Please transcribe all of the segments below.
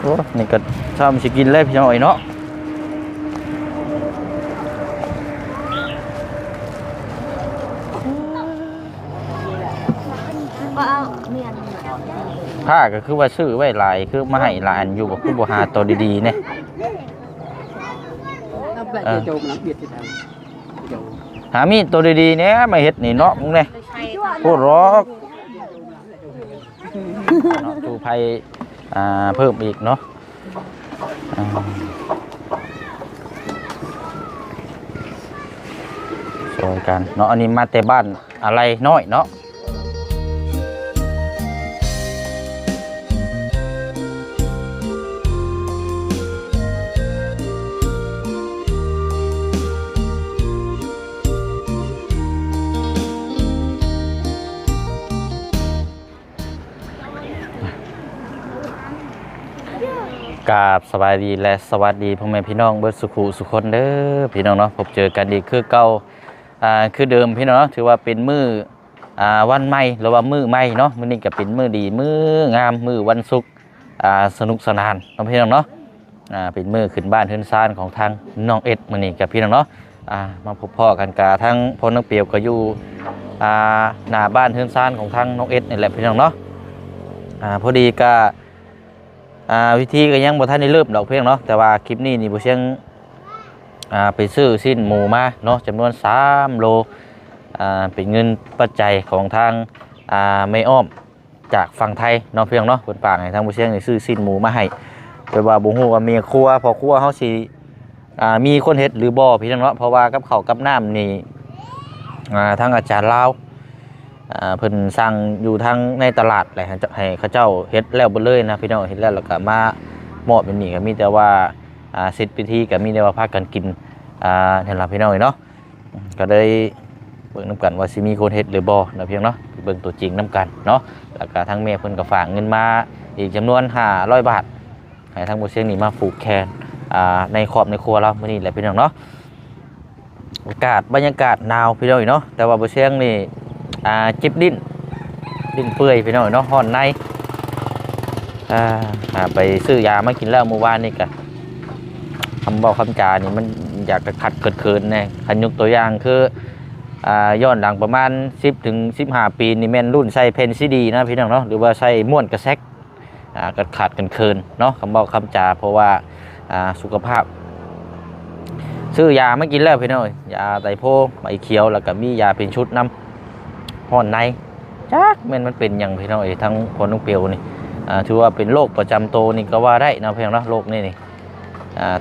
โอ้นี่ก็ชอบสิกินเลยพี่น้อยเนาะก็เอาเมียนผ้าก็คือว่าซื้อไว้หลายคือมาให้หลานอยู่กับผู้บ่หาตัวดีๆเนี่ย Nó lại Ờ. à. chồng lắm biệt thì thằng chồng หามีดตัวดีๆเนี่ยมาเฮ็ดนี่เนาะมึงเนี่ยใช่พูดหรอกเนาะจูภัยอ่า เพิ่มอีกเนาะอ่าช่วยกันเนาะอันนี้มาแต่บ้านอะไรน้อยเนาะ กราบสบายดีและสวัสดีพ่อแม่พี่น้องเบิดสุขุสุคนเด้อพี่น้องเนาะพบเจอกันอีกคือเก่าอ่าคือเดิมพี่น้องเนาะถือว่าเป็นมืออ่าวันใหม่หรือว่ามือใหม่เนาะมื้อนี้ก็เป็นมือดีมืองามมือวันศุกร์อ่าสนุกสนานเนาะพี่น้องเนาะอ่าเป็นมือขึ้นบ้านขึ้นซานของทางน้องเอ็ดมื้อนี้กับพี่น้องเนาะอ่ามาพบพ่อกันกาทั้งพ่อน้องเปียวก็อยู่อ่าหน้าบ้านขึ้นซานของทางน้องเอ็ดนี่แหละพี่น้องเนาะอ่าพอดีก็ อ่าวิธีก็ยังบ่ทันได้เริ่มดอกเพียงเนาะแต่ว่าคลิปนี้นี่บ่เชียงอ่าไปซื้อสิ้นหมูมาเนาะจำนวน3โลอ่าเป็นเงินปัจจัยของทางอ่าไม่อ้อมจากฝั่งไทยเนาะเพียงเนาะเพิ่นฝากให้ทางบ่เชียงนี่ซื้อสิ้นหมูมาให้แต่ว่าบ่ฮู้ว่าเมียครัวพอครัวเฮาสิอ่ามีคนเฮ็ดหรือบ่พี่น้องเนาะเพราะว่ากับข้าวกับน้ำนี่อ่าทางอาจารย์ลาวอ่า เพิ่นสั่งอยู่ทางในตลาดแหละให้เจ้าให้เขาเจ้าเฮ็ดแล้วบ่เลยนะพี่น้องเฮ็ดแล้วแล้วก็มามอบเป็นนี่ก็มีแต่ว่าอ่าเสร็จพิธีก็มีแต่ว่าพากันกินอ่านั่นละพี่น้องเนาะอืมก็ได้เบิ่งนํกันว่าสิมีคนเฮ็ดหรือบ่นะเพียงเนาะเบิ่งตัวจริงนํกันเนาะแล้วก็ทางแม่เพิ่นก็ฝากเงินมาอีกจำนวน500บาทให้ทางบ่เสียงนี่มาผูกแขนอ่าในครอบในครัวเรามื้อนี้แหละพี่น้องเนาะอากาศบรรยากาศหนาวพี่น้องเนาะแต่ว่าบ่เสียงนี่ อ่าจิบดิ้นดิ้นเปื่อยพี่น้อยเนาะห่อนในอ่าไปซื้อยามากินแล้วเมื่อวานนี่กะคำบอกคำจานี่มันอยากจะขัดเกิดเคินน่คันยกตัวอย่างคืออ่าย้อนหลังประมาณ 10ถึง15 ปีนี่แม่นรุ่นใส่เพนซีดีนะพี่น้องเนาะหรือว่าใส่ม่วนกระแซกอ่ากัดขาดกันเคินเนาะคำบอกคำจาเพราะว่าอ่าสุขภาพซื้อยามากินแล้วพี่น้อยยาไตโพใบเขียวแล้วก็มียาเป็นชุดน้ำ ห่อนในจักแม่นมันเป็นอย่างพี่น้องเอยทั้งคนทั้งเปียวนี่ถือว่าเป็นโรคประจำตัวนี่ก็ว่าได้นะเพียงเนาะโรคนี่นี่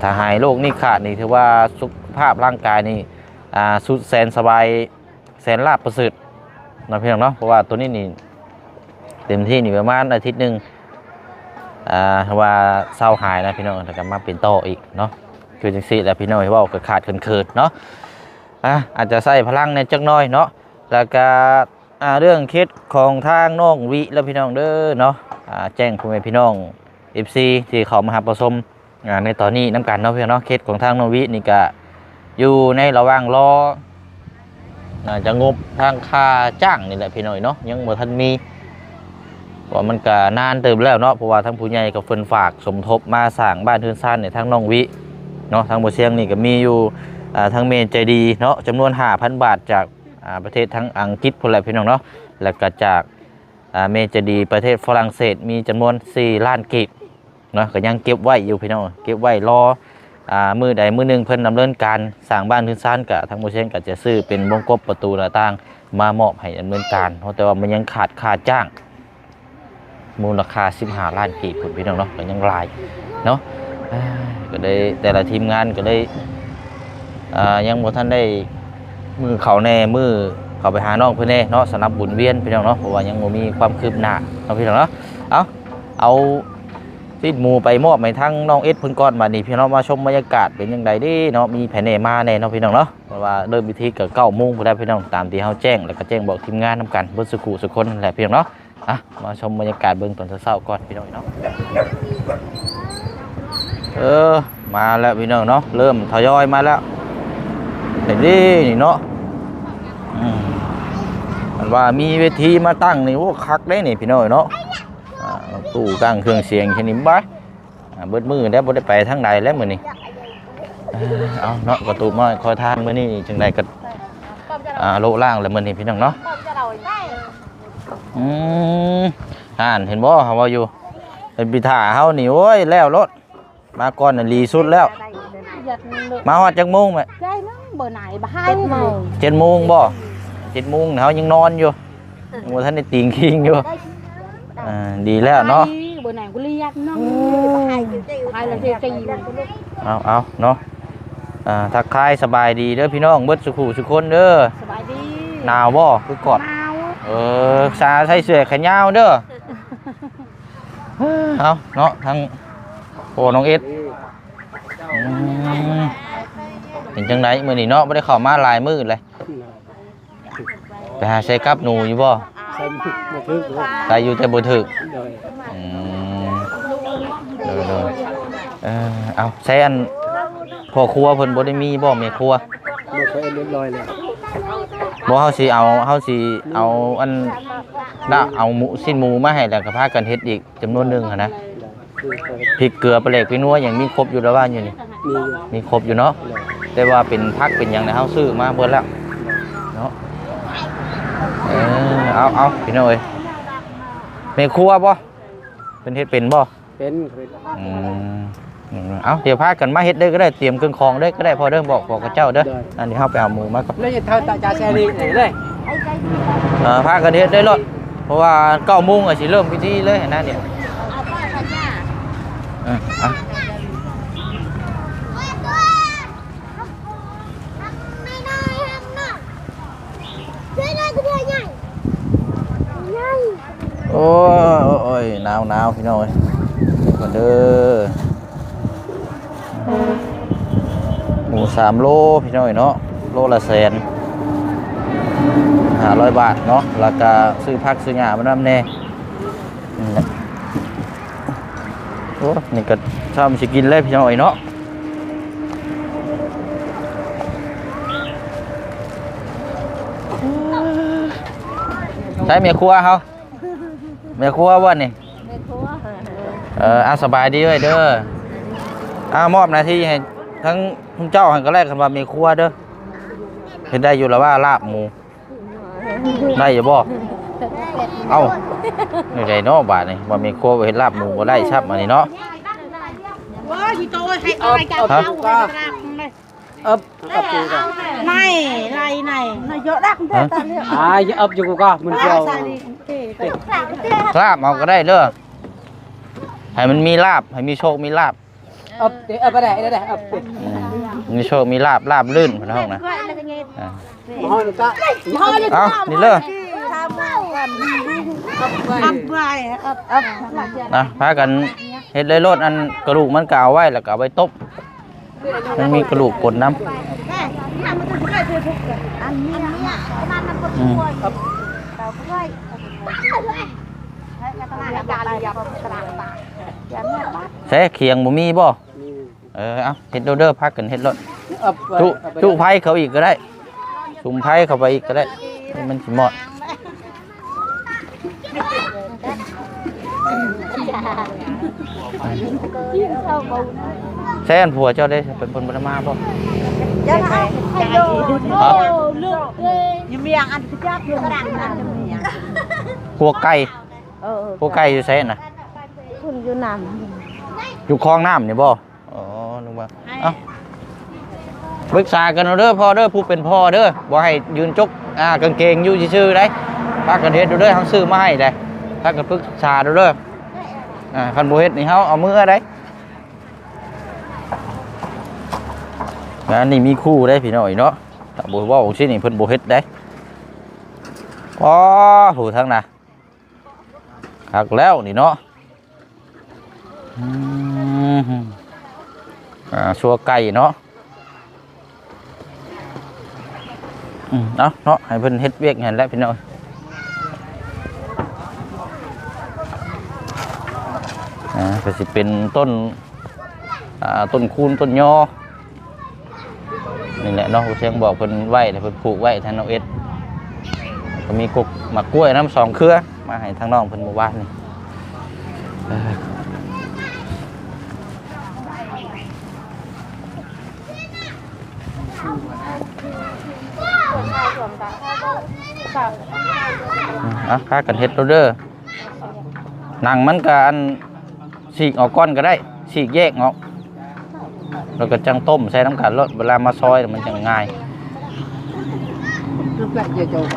ถ้าหายโรคนี่ขาดนี่ถือว่าสุขภาพร่างกายนี่สุดแสนสบายแสนลาบประเสริฐนะเพียงเนาะเพราะว่าตัวนี้นี่เต็มที่นี่ประมาณอาทิตย์หนึ่งอ่าถ้าว่าเศร้าหายนะพี่น้องแต่ก็มาเป็นโตอีกเนาะคือจังซี่แหละพี่น้องว่าก็ขาดเคินๆเนาะอะอาจจะใส่พลังในจักน้อยเนาะแล้วก็อ่า เรื่องเคสของทางน้องวิและพี่น้องเด้อเนาะแจ้งพ่อแม่พี่น้อง FC ที่เขามาหาประสมในตอนนี้น้ำกันเนาะพี่น้องเคสของทางน้องวินี่ก็อยู่ในระหว่างรอจะงบทางค่าจ้างนี่แหละพี่น้อยเนาะยังบ่ทันมีว่ามันก็นานเติมแล้วเนาะเพราะว่าทางผู้ใหญ่กับเพิ่นฝากสมทบมาสร้างบ้านเทือนซ่านในทางน้องวิเนาะทางบ่เชียงนี่ก็มีอยู่ทางเมนใจดีเนาะจำนวน5,000 บาทจาก ประเทศทั้งอังกฤษพนแหลพี่น้องเนาะแล้วก็จากอ่าเมจดีประเทศฝรั่งเศสมีจำนวน 4 ล้านกีบเนาะก็ยังเก็บไว้อยู่พี่น้องเก็บไว้รอมือใดมือหนึ่งเพิ่นดำเนินการสร้างบ้านพื้นซ่านกับทางโมเชนก็จะซื้อเป็นวงกบประตูหน้าต่างมามอบให้ดำเนินการเพราะแต่ว่ามันยังขาดค่าจ้าง มูลค่า15ล้านกีบพุ่นพี่น้องเนาะก็ยังลายเนาะก็ได้แต่ละทีมงานก็ได้ยังบ่ทันได้ มือเขาแน่มือเขาไปหาน้องเพื่อนแน่เนาะสนับบุญเวียนพี่น้องเนาะเพราะว่ายังมีความคืบหน้าเนาะพี่น้องเนาะเอาเอาซีดหมูไปมอบให้ทั้งน้องเอสพิ่นก่อนมานี่พี่น้องมาชมบรรยากาศเป็นยังไงดิเนาะมีแผ่นเนมาแน่เนาะพี่น้องเนาะเพราะว่าเริ่มพิธีก็เก้าโมงพุ่นแล้พี่น้องตามที่เฮาแจ้งแล้วก็แจ้งบอกทีมงานนํกันเบิ่สุขุสุคนแหละพี่น้องเนาะอะมาชมบรรยากาศเบิ่งตอนเช้าก่อนพี่น้องเนาะเออมาแล้วพี่น้องเนาะเริ่มทยอยมาแล้ว เห็นดินี่เนาะอันว่ามีเวทีมาตั้งนี่โอ้คักได้นี่พี่น้อยเนาะตู้ตั้งเครื่องเสียงชนิดบ้าเบิดมือแล้วบ่ได้ไปทางใดแล้วมื้อนี้เอาเนาะกระตูมน้อยคอยทานมื้อนี้จังไดก็อ่าโลล่างแล้วมื้อนี้พี่น้องเนาะอืมอ่านเห็นบ่เฮาว่าอยู่เป็นพิธาเฮานี่โอ้ยแล้วรถมาก่อนน่ะลีสุดแล้ว มาฮอดจักโมงแม่ Đây nó bữa này bà hai màu เจ็ดโมงบ่เจ็ดโมงเฮายังนอนอยู่ยังบ่ทันได้ติงคิงอยู่อ่าดีแล้วเนาะ bữa này có ly ăn nó hai là tiêu tì เอาเอาเนาะอ่าทักทายสบายดีเด้อพี่น้องเบิดสุขุสุคนเด้อสบายดีหนาวบ่คือกอดเมาเออซาใส่เสื้อแขนยาวเด้อเอาเนาะทั้งโอ้น้องเอ็ดอืม เป็นจังไดมื้อนี้เนาะบ่ได้เข้ามาหลายมื้อเลยไปหาใส่กับหนูอยู่บ่ใส่หมึกมาทึกเลยใส่อยู่แต่บ่ถึกโดยอืมเออเออเออเอาใช้อันพ่อครัวเพิ่นบ่ได้มีบ่แม่ครัวมาเคยเรียบร้อยแล้วบ่เฮาสิเอาเฮาสิเอาอันน่ะเอาหมูสิ้นหมูมาให้แล้วก็พากันเฮ็ดอีกจำนวนหนึงหันนะคือเคยพริกเกลือปลาแหลกพริกนัวอย่างมีครบอยู่แล้วว่าอยู่นี่ มีอยู่มีครบอยู่เนาะเลยแต่ว่าเป็นพักเป็นหยังนะเฮาซื้อมาเบิดแล้วเนาะเออเอาเอาพี่น้อยแม่ครัวบ่เป็นเฮ็ดเป็นบ่เป็นเคยอืมอืมเอาเดี๋ยวพากันมาเฮ็ดเด้อก็ได้เตรียมเครื่องของเด้อก็ได้พอเด้อบอกบอกกับเจ้าเด้ออันนี้เฮาไปเอาหมูมากับแล้วจะเท่าตาจาแซรีไหนเลยเอ่อพากันเฮ็ดได้รถเพราะว่า9โมงก็สิเริ่มพิธีเลยนะเนี่ยเอออะ อ้ยโอ้ยหนาวหนาวพี่น้อยก่อนเด้อหมูสามโลพี่น้อยเนาะโลละแสนหาร้อยบาทเนาะราคาซื้อพักซื้อหยามันน้ำแน่นี่แหละโอ้นี่ก็ชอบสิกินเลยพี่น้อยเนาะใช้เมียครัวเขา เมียครัวว่านี่เอออาสบายดีเลยเด้ออามอบหน้าที่ให้ทั้งทุกเจ้าหันก็แรกกันว่าเมียครัวเด้อเห็นได้อยู่แล้วว่าลาบหมูได้อยู่บ่เอ้านี่ไดเนาะบาดนี่ว่ามีครัวบ่เฮ็ดลาบหมูบ่ได้ชับอันนี้เนาะ Ôi, thì tôi hay ai chào Hả? Nhau rồi ra đây. อัพอัพอยู่กัน Này, này, này, này chỗ đắc thế Hả? ta liệu. อ่าอย่าอัพอยู่ก็มันเกี่ยว À, sai đi. Thế, thế. ลาบเอาก็ได้เด้อให้มันมีลาบให้มีโชคมีลาบอัพเดี๋ยวอัพไปได้ได้ได้อัพอืมมีโชคมีลาบลาบลื่นพุ่นห้องนะ Gọi là cái nghe. อ่าห้องก็ Thôi, đi เอ้า tham นี่เด้อ tham quan. Ấp vai, ấp, ấp. นะพากันเฮ็ดเลยโลดอันกระดูกมันก็เอาไว้แล้วก็เอาไว้ต้ม มันมีกระดูกกดน้ำ Nè, làm cái cái cái cái ăn mía, ăn mía. Cái ăn nó có Ừ. cua. Tao có cái. Đấy, cái tao làm gà là tao làm bà. Dạ, mía bát. ใช้เคียงบ่มีบ่เออเอาเฮ็ดโดเด้อพากันเฮ็ดโลดอัพจุจุไผเขาอีกก็ได้จุ่มไผเข้าไปอีกก็ได้ให้มันสิเหมาะ ใช่อันผัวเจ้าได้เป็นคนบรมาบ่ Dạ, hai hai đồ. Ô, lượng ghê. Nhưng miệng ăn cái chát luôn. Cái đàn ăn trong miệng. พวกไก่ Ờ, พวกไก่อยู่ใช่น่ะคุณอยู่นอยู่คลองน้ำนี่บ่ อ๋อนึกว่าเอ้าปรึกษากันเอาเด้อพ่อเด้อผู้เป็นพ่อเด้อบ่ให้ยืนจกอ่ากางเกงอยู่ซื่อๆได้พากันเฮ็ดดูเด้อเฮาซื้อมาให้ได้ พากันปรึกษาดูเด้ออ่าคันบ่เฮ็ดนี่เฮาเอามือได้งานนี่มีคู่ได้พี่น้อยเนาะถ้าบ่เว้าซินี่เพิ่นบ่เฮ็ดได้อ๋อหูทางน่ะคักแล้วนี่เนาะอืมอ่าชัวไก่เนาะอืมเอาเนาะให้เพิ่นเฮ็ดเวียกเห็นแล้วพี่น้อย ก็สิเป็นต้นต้นคูนต้นยอนี่แหละเนาะเชียงบอกเพิ่นไหว้เพิ่นผูกไหว้ทานเอ็ดก็มีกกมากกล้วยน้ำสองเครือมาให้ทางน้องเพิ่นหมู่บ้านนี่อะพากันเฮ็ดโรเดอร์หนังมันก็อัน ฉีกออกก้อนก็ได้ฉีกแยกออกแล้วก็จังต้มใส่น้ำกันรสเวลามาซอยมันจะง่ายน้ำแปลกเยอะโจก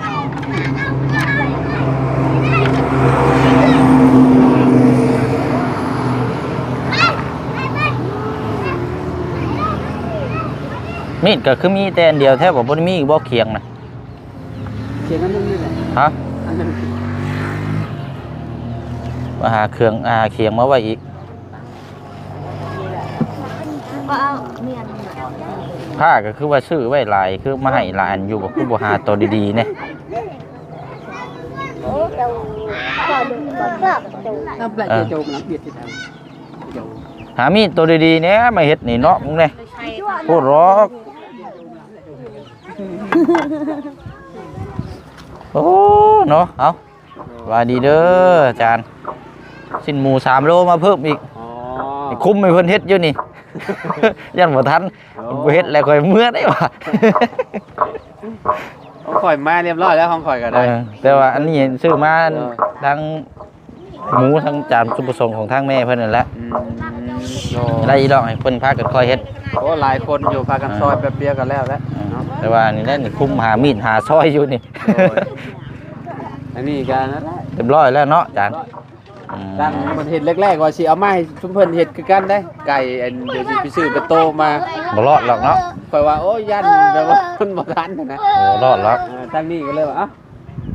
มีดก็คือมีแต่อันเดียวแทบว่าบ่ได้มีอีกบ่เคียงนะเสียงอันนึงนี่แหละฮะอันนึงมาหาเครื่องอาเคียงมาไว้อีก ก็เอาเมียนผ้าก็คือว่าซื้อไว้หลายคือมาให้หลานอยู่กับผู้บ่หาตัวดีๆเนี่ยโอ้เจ้าก็ดูก็เจ้าดูน้ำแปลกเยอะโจกน้ำเบียดที่ทางโจกหามีดตัวดีๆเนี่ยมาเฮ็ดนี่เนาะมึงเนี่ยพูดหรอกโอ้เนาะเอาว่าดีเด้ออาจารย์ สิ้นหมูสามโลมาเพิ่มอีกอ๋อคุ้มให้เพิ่นเฮ็ดอยู่นี่ ยันบ่ทันบ่เฮ็ดแล้วค่อยเมื่อได้ว่ะของข่อยมาเรียบร้อยแล้วของข่อยก็เอได้อแต่ว่าอันนี้ซื้อมาเออทั้งหมูทั้งจานสุปประสงค์ของทางแม่เพิ่นนั่นแหละอืมโอ้ได้อีดอกให้เพิ่นพากันคอยเฮ็ดโอ้หลายคนอยู่พากันซอยแป๊บเดียวกันแล้วแหล้วเนาะแต่ว่านี่แหละนี่คุมหามีดหาซอยอยู่นี่โอ้ยอันนี้กันนั่นแหละเรียบร้อยแล้วเนาะจานอืม ตั้งมันเห็ดแรกๆว่าสิเอามาให้ชุมเพิ่นเห็ดคือกันได้ ไก่อันเดี๋ยวสิไปซื้อไปโตมาบ่รอดหรอกเนาะข่อยว่าโอ้ยยันแบบว่ามันบ่ทันนะบ่รอดหรอกเออทางนี้ก็เลยว่าเอะ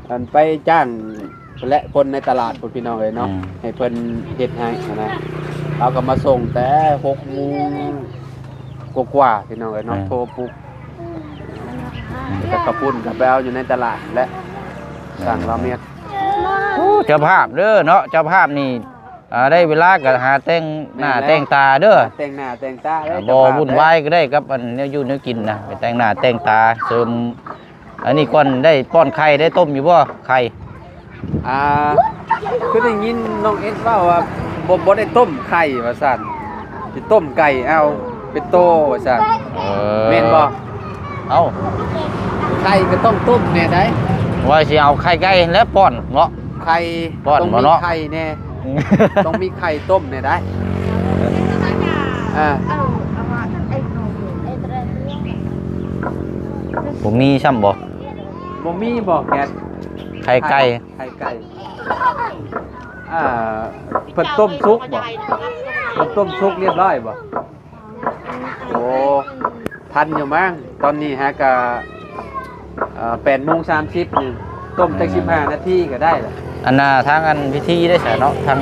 อันไปจ้างและคนในตลาดพุ่นพี่น้องเลยเนาะให้เพิ่นเฮ็ดให้นะเอาก็มาส่งแต่6โมงกว่าๆพี่น้องเลยเนาะโทรปลุกแล้วก็กระปุ่นกับแบวอยู่ในตลาดและสั่งราเมียน โอ้เจ้าภาพเด้อเนาะเจ้าภาพนี่อ่าได้เวลาก็หาแต่งหน้าแต่งตาเด้อแต่งหน้าแต่งตาเลยบ่วุ่นวายก็ได้กับอันแนวอยู่แนวกินนะไปแต่งหน้าแต่งตาเสริม อันนี้ก่อนได้ป้อนไข่ได้ต้มอยู่บ่ไข่อ่าคือได้ยินน้องเอ็ดว่าว่าบ่บ่ได้ต้มไข่ว่าซั่นสิต้มไก่เอาเป็นโตว่าซั่นเออแม่นบ่เอ้าไข่ก็ต้องต้มแน่ได้ว่าสิเอาไข่ไก่แล้วป้อนเนาะ ไข่ป้อนต้องบ่มีเนาะ ไข่แน่ต้องมีไข่ต้มแน่ได้อ่าเอาเอามาไอ้นมไอ้ตระผมมีช่ำบ่บ่มีบ่แกะไข่ไก่ไข่ไก่อ่าเพิ่นต้มสุกบ่เพิ่นต้มสุกเรียบร้อยบ่โอ้ทันอยู่มั้งตอนนี้ฮะก็เอ่อ8โมง30นี่ ต้มจัก15นาทีก็ได้ละอันน่ะทางอันพิธีได้ใช่เนาะทาง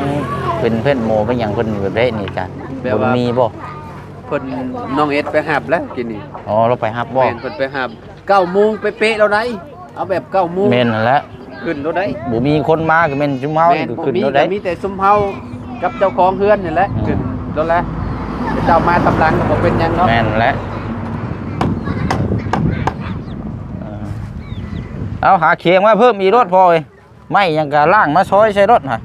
เป็นเพื่อนโมเป็นอย่างเพิ่นแบบนี้นี่จ้ะแบบว่ามีบ่เพิ่นน้องเอ็ดไปหับแล้วกินนี่อ๋อเราไปฮับบ่แม่นเพิ่นไปหับ9โมงไปเป๊ะๆแล้วได้เอาแบบ9โมงเมนนั่นแหละขึ้นแล้วได้บ่มีคนมาก็แม่นจุมเฮาก็บ่ขึ้นมีแต่ได้มีแต่ซุมเฮากับเจ้าของเฮือนนี่แหละขึ้นแล้วแหละเจ้ามาตำลังก็บ่เป็นหยังเนาะแม่นแหละเออ เอาหาเคียงมาเพิ่มอีกรถพอเอ้ยไม่หยังก็ล่างมาซอยใส่รถฮะ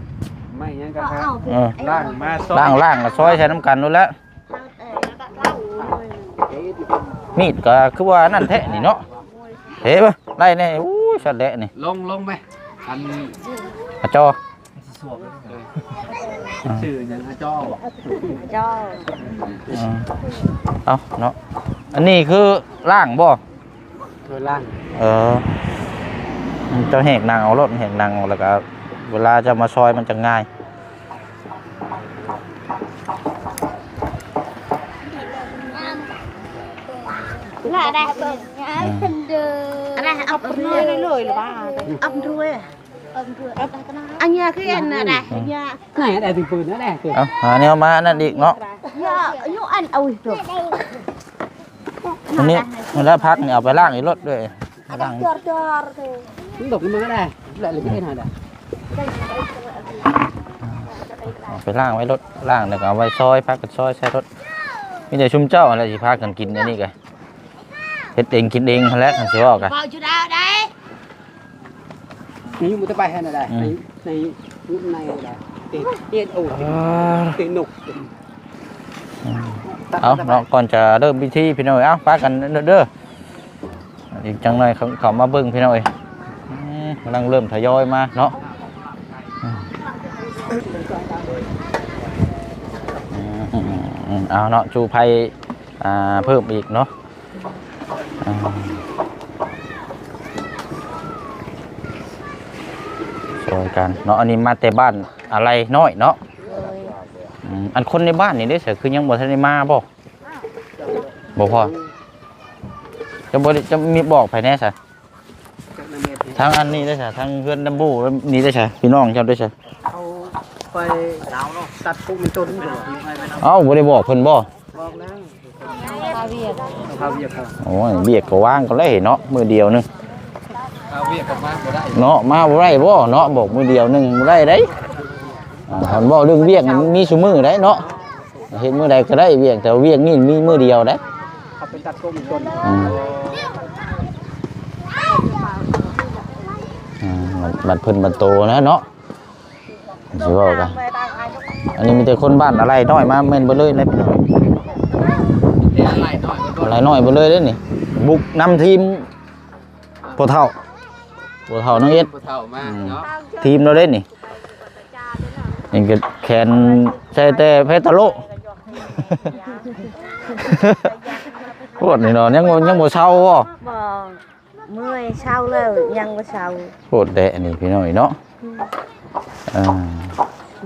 ไม่หยังก็ก็ครัเอาบไปเออล่างมาซอยล่างล่างก็ซอยใส่น้ำกันนู่นแหละมีดก็คือว่านั่นแท้นี่เนาะเฮ้ยบ่ไล่แน่อู้ยสัตว์แหละนี่ลงลงไหมอันอาจอชื่อหยังอะจ้อบ่เจ้าเออเอาเนาะอันนี้คือล่างบ่คือล่างเออ เจะแหกนางเอารถแหกนางแล้วก็เวลาจะมาซอยมันจะง่าย là đây đây ấp ruồi lười là ba ấp ruồi ấp ruồi anh nha cái anh này đây nha ไหนอะได้ถึงปืนนะแน่คือเอาหาแนวมานั่นอีกเนาะ nha nhú anh ôi rồi อันนี้เวลาพักเนี่ยเอาไปล่างอีรถด้วยล่าง chor chor thì มันตกมาได้แล้ว เลยที่ไหนได้เอาไปล่างไว้รถล่างแล้วก็เอาไว้ซอยพักกันซอยใช้รถมีแต่ชุมเจ้าอะไรสิพากันกินอันนี้กันเฮ็ดเองกินเองแหล้วกันสิว่ากัน vào chỗ đâu đấy นี่มันจะไปให้ไหนได้ในในในได้ติดเอ็ดโอ้ติดหนุกเอาเนาะก่อนจะเริ่มพิธีพี่น้อยเอ้าพากันเด้อเด้ออีกจังหน่อยเขาเขามาเบิ่งพี่น้อยอืมกำลังเริ่มทยอยมาเนาะเอาเนาะจูภัยอ่เพิ่มอีกเนาะช่วยกันเนาะอันนี้มาแต่บ้านอะไรน้อยเนาะอันคนในบ้านนี่ได้เสียคือยังบ่ทันได้มาบ่บ่พอจะบ่ได้จะมีบอกภายในซะ ทางอันนี้ได้ซะทางเพื่อนดัมบูนี่ได้ซะพี่น้องเจ้าได้ซะเอาไปหนาวเนาะตัดปุ๊บมันต้นไม่หรอกเอ้าบ่ได้บอกเพิ่นบ่บอกแล้วคาเวียดข้าวเวียกครับโอ้ยเบียกก็ว่างก็เลยเนาะมื้อเดียวหนึงข้าวเวียกกลับมาบ่ได้เนาะมาบ่ได้บ่เนาะบอกมื้อเดียวหนึงบ่ได้เด้อ่าคันบ่เรื่องเวียกนี่มันมีซุมื้อได้เนาะเฮ็ดมื้อใดก็ได้เวียกแต่ว่าเวียกนี่มีมื้อเดียวได้เอาไปตัดปุ๊บมันต้นอืมอืม บัดเพิ่นบัดโตนะเนาะสิเว้ากันอันนี้มีแต่คนบ้านอะไรน้อยมาเม่นบ่เลยเลยพี่น้องเดี๋ยวอะไรหน่อยมันต้นอะไรน้อยบ่เลยเด้อนี่ บุกนำทีมพ่อเฒ่าพ่อเฒ่าน้องเอ็ดผู้เฒ่ามาเนาะทีมเราเด้นี่นี่ก็แขนใส่แต่เพชรตะโลโคตรนี่เนาะยังบ่ยังบ่เช้าบ่บ่ เมื่อยเช้าแล้วยังบ่เช้าโคตรแดะนี่พี่น้อยเนาะอ่า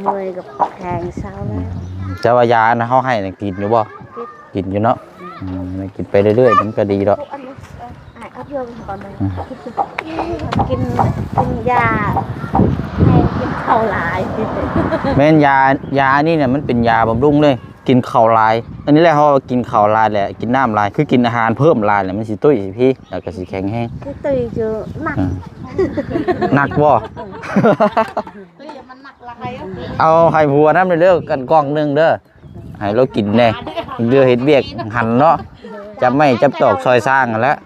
เมื่อยกับแข็งเช้าแล้วแต่ว่ายานะเฮาให้น่ะกินอยู่บ่กินอยู่เนาะอืมกินไปเรื่อยๆมันก็ดีดอก อันนี้ไอ้อัพเยอะก่อนเลยกินกินยาให้กินข้าวหลาย แม่นยายานี่เนี่ยมันเป็นยาบำรุงเลย กินข้าวลาย อันนี้แหละเขาว่ากินข้าวลายแหละกินน้ำลายคือกินอาหารเพิ่มลายแหละมันสิตุ้ยสิพี่แล้วก็สิแข็งแห้งคือตุยจะหนักอืมหนักบ่เอาให้ผัวน้ำเด้อกันกล้องหนึงเด้อให้เรากินแน่เดือเฮ็ดเบียกหันเนาะจับไม่จับตอกซอยสร้างนั่นแหล้ว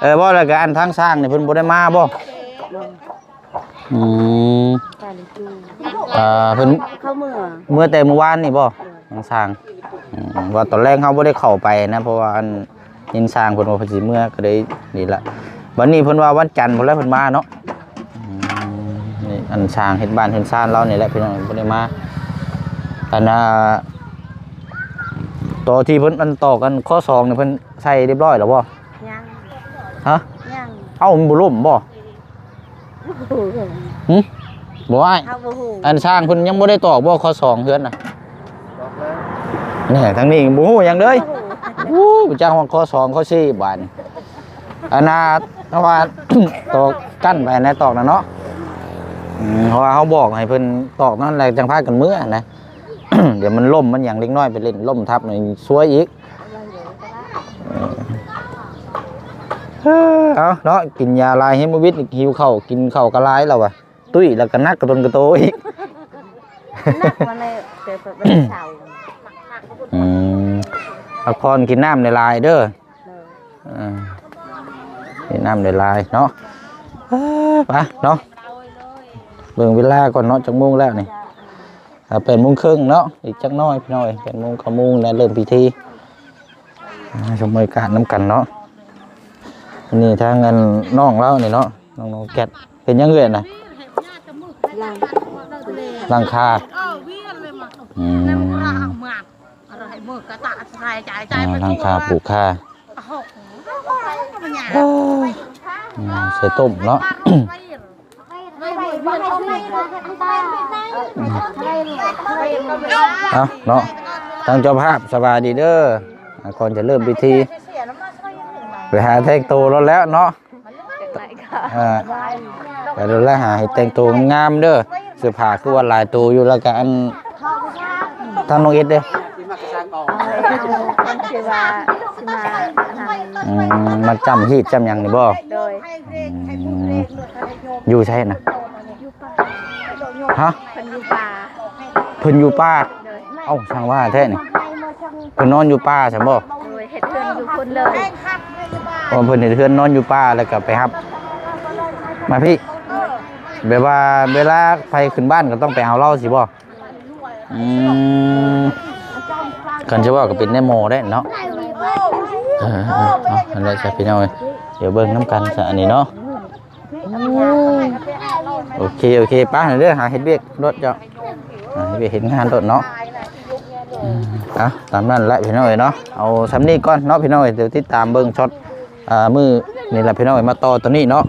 เออบ่แล้วก็อันทางสร้างนี่เพิ่นบ่ได้มาบ่อืมการจูอ่าเพิ่นเข้าเมื่อเมื่อแต่เมื่อวานนี่บ่ ทางสร้างอืมว่าตอนแรกเขาบ่ได้เข้าไปนะ เพราะว่าอันยินสร้างเพิ่นว่าเพิ่นสิเมื่อก็เลยนี่ละวันนี้เพิ่นว่าวันจันทร์เพิ่นแล้วเพิ่นมาเนาะอืมนี่อันสร้างเฮ็ดบ้านเฮ็ดซ่านเรานี่แหละพี่น้องบ่ได้มาอันน่ะตัวที่เพิ่นอันต่อกันข้อสองนี่เพิ่นใส่เรียบร้อยแล้วบ่ยังฮะยังเอ้ามันบ่ล่มบ่บ่ฮู้หึบ่อ้ายเฮาบ่ฮู้อันสร้างเพิ่นยังบ่ได้ตอกบ่ข้อสองเฮือนน่ะบอกแล้ว นี่ทางนี้บ่ฮู้หยังเลยวู้จ้างว่าข้อสองข้อสี่บาทอันน่ะเพราะว่าตอกกั้นไปนะตอกน่ะเนาะอืมเพราะว่าเขาบอกให้เพิ่นตอกนั่นแหละจังพากันเมื่อนะเดี๋ยวมันล่มมันอย่างเล็กน้อยไปเล่นล่มทับหน่อยซวยอีกเออเอาเนาะกินยาลายเฮโมวิตหิวข้าวกินข้าวกระลายแล้ววะตุ้ยแล้วก็นักกระตนกระโตอีกนักมาเลย เดี๋ยวเป็นเช้าอืมพักผ่อนกินน้ำในลายเด้อเลยอ่ากินน้ำในลายเนาะเอ้อไปเนาะเบิ่งเวลาก่อนเนาะจักโมงแล้วนี่อ่าเป็นโมงครึ่งเนาะอีกจักหน้อยพี่น้อยเป็นโมงขมงแล้วเริ่มพิธีอ่าชมบรรยากาศน้ำกันเนาะอันนี้ทางเงินน้องเล่านี่เนาะน้องน้องแกดเป็นยังเงยนะยังหลังคา เอ นเลยมาอืมแล้วมันเอาหมากอะไรเบิกกระตะสายใจใจอ่าไปหลังคาปลูกคาโอ้โหมันหยาอืมใส่ต้มเนาะไม่ไม่ไม่ไม่ไม่เอาเนาะตั้งเจ้าภาพสบายดีเด้ออ่าก่อนจะเริ่มพิธีไปหาแต่งตัวรถแล้วเนาะอ่าไปรถแล้วหาให้แต่งตัวงามๆเด้อเสื้อผ้าคือว่าหลายตัวอยู่แล้วก็อัน ทางน้องเอ็ดเด้อที่มากระซังออกมันชื่อว่าสิมาทางอืมมาจำฮีดจำหยังนี่บ่โดยอืมอยู่ใช่นะฮะเพิ่นอยู่ป่าเพิ่นอยู่ป่าโดยเอ้าช่างว่าแท้นี่เพิ่นนอนอยู่ป่าใช่บ่โดยเฮ็ดเพิ่นอยู่คนเลยพอเพิ่นเห็นเพื่อนนอนอยู่ป่าแล้วก็ไปรับ มาพี่แบบว่าเวลาไปขึ้นบ้านก็ต้องไปเอาเหล้าสิบ่ อืมกันจะว่าก็เป็นแนโมได้เนาะเออเออเอาอันนี้จะพี่น้อยเดี๋ยวเบิ่งน้ำกันซะอันนี้เนาะโอเคโอเคป้าเด้อหาเฮ็ดเวียกรถเจ้าหาเฮ็ดเวียกเฮ็ดงานรถเนาะอืมเอตามนั้นแหละพี่น้องเอ้ยเนาะเอาซ้ำนี้ก่อนเนาะพี่น้องเอ้ยเดี๋ยวติดตามเบิ่งช็อตอ่ามือนี่แหละพี่น้องเอ้ยมาต่อตัวนี้เนาะ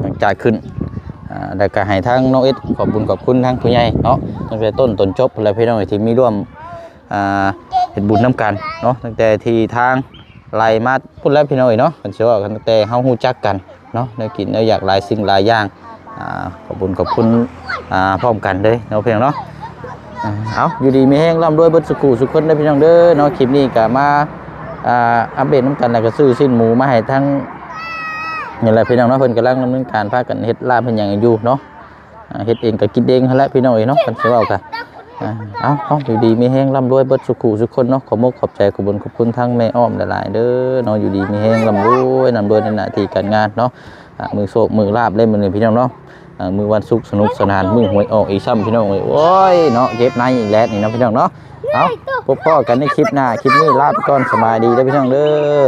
หลังจากขึ้น แล้วก็ให้ทางน้องเอ็ดขอบคุญขอบคุณทางผู้ใหญ่เนาะตั้งแต่ต้นจนจบแล้วพี่น้องเอ้ยที่มีร่วมอ่าเฮ็ดบุญนํกันเนาะตั้งแต่ที่ทางไล่มาพุ่นแล้วพี่น้องเอ้ยเนาะกันสิว่ากันตั้งแต่เฮาฮู้จักกันเนาะได้กินได้อยากหลายสิ่งหลายอย่างอ่าขอบคุณขอบคุณอ่าพร้อมกันเลยเนาะเพียงเนาะเอาอยู่ดีมีแห้งร่ำรวยเบนสุขุสุขคนได้พี่น้องเด้อเนาะคลิปนี้ก็มาอ่าอัปเดตน้ำกันแล้วก็ซื้อสิ้นหมูมาให้ทั้ง นี่แหละพี่น้องเนาะเพิ่นกำลังดำเนินการพากันเฮ็ดลาบเพิ่นหยังอยู่เนาะเฮ็ดเองก็กินเองนั่นแหละพี่น้องเอ้ยเนาะกันสิเว้ากันเอาเอาอยู่ดีมีแห้งร่ำรวยเบิดสุขุสุขคนเนาะขอมกขอบใจขอบุญขอบคุณทั้งแม่อ้อมหลายๆเด้อเนาะอยู่ดีมีแห้งร่ำรวยร่ำรวยในหน้าที่การงานเนาะมือโศกมือลาบเล่นมือหนี่งพี่น้องเนาะมือวันศุกร์สนุกสนานมือหวยออกอีซ้ำพี่น้องเอ้ยโอ้ยเนาะเจ็บในอีกแล้วนี่เนาะพี่น้องเนาะเอาพบพ่อกันในคลิปหน้าคลิปนี้ลาไปก่อนสบายดีเด้อพี่น้องเด้อ